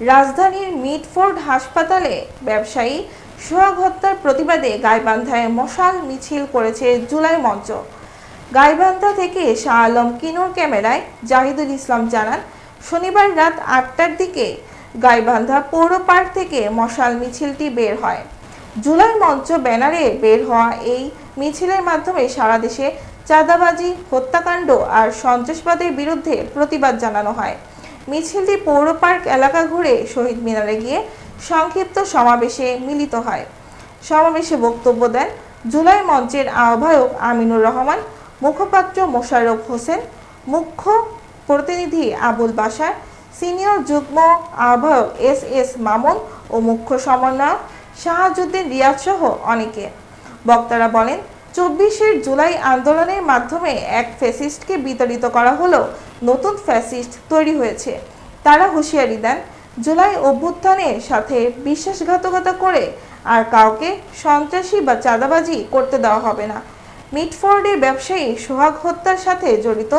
রাজধানীর মিটফোর্ড হাসপাতালে ব্যবসায়ী সোহাগ হত্যার প্রতিবাদে গাইবান্ধায় মশাল মিছিল করেছে জুলাই মঞ্চ। গাইবান্ধা থেকে শাহ আলম কিনুর ক্যামেরায় জাহিদুল ইসলাম জানান, শনিবার রাত আটটার দিকে গাইবান্ধা পৌর পার্ক থেকে মশাল মিছিলটি বের হয়। জুলাই মঞ্চ ব্যানারে বের হওয়া এই মিছিলের মাধ্যমে সারা দেশে চাঁদাবাজি, হত্যাকাণ্ড আর সন্ত্রাসবাদের বিরুদ্ধে প্রতিবাদ জানানো হয়। মিছিলটি পৌর পার্ক এলাকা ঘুরে শহীদ মিনারে গিয়ে সংক্ষিপ্ত সমাবেশে মিলিত হয়। সমাবেশে বক্তব্য দেন জুলাই মঞ্চের আহ্বায়ক আমিনুর রহমান, মুখপাত্র মোশাররফ হোসেন, মুখ্য প্রতিনিধি আবুল বাশার, সিনিয়র যুগ্ম আহ্বায়ক এস এস মামুন ও মুখ্য সমন্বয়ক শাহাজুদ্দিন রিয়াজ সহ অনেকে। বক্তারা বলেন চব্বিশের জুলাই আন্দোলনের মাধ্যমে এক ফ্যাসিস্টকে বিতাড়িত করা হলেও নতুন ফ্যাসিস্ট তৈরি হয়েছে। তারা হুঁশিয়ারি দেন, জুলাই অভ্যুত্থানের সাথে বিশ্বাসঘাতকতা করে আর কাউকে সন্ত্রাসী বা চাঁদাবাজি করতে দেওয়া হবে না। মিটফোর্ডের ব্যবসায়ী সোহাগ হত্যার সাথে জড়িত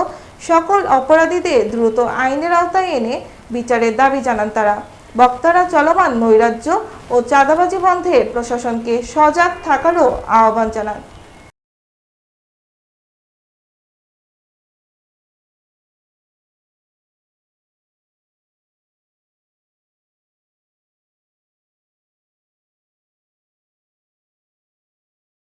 সকল অপরাধীদের দ্রুত আইনের আওতায় এনে বিচারের দাবি জানান তারা। বক্তারা চলমান নৈরাজ্য ও চাঁদাবাজি বন্ধে প্রশাসনকে সজাগ থাকারও আহ্বান জানান।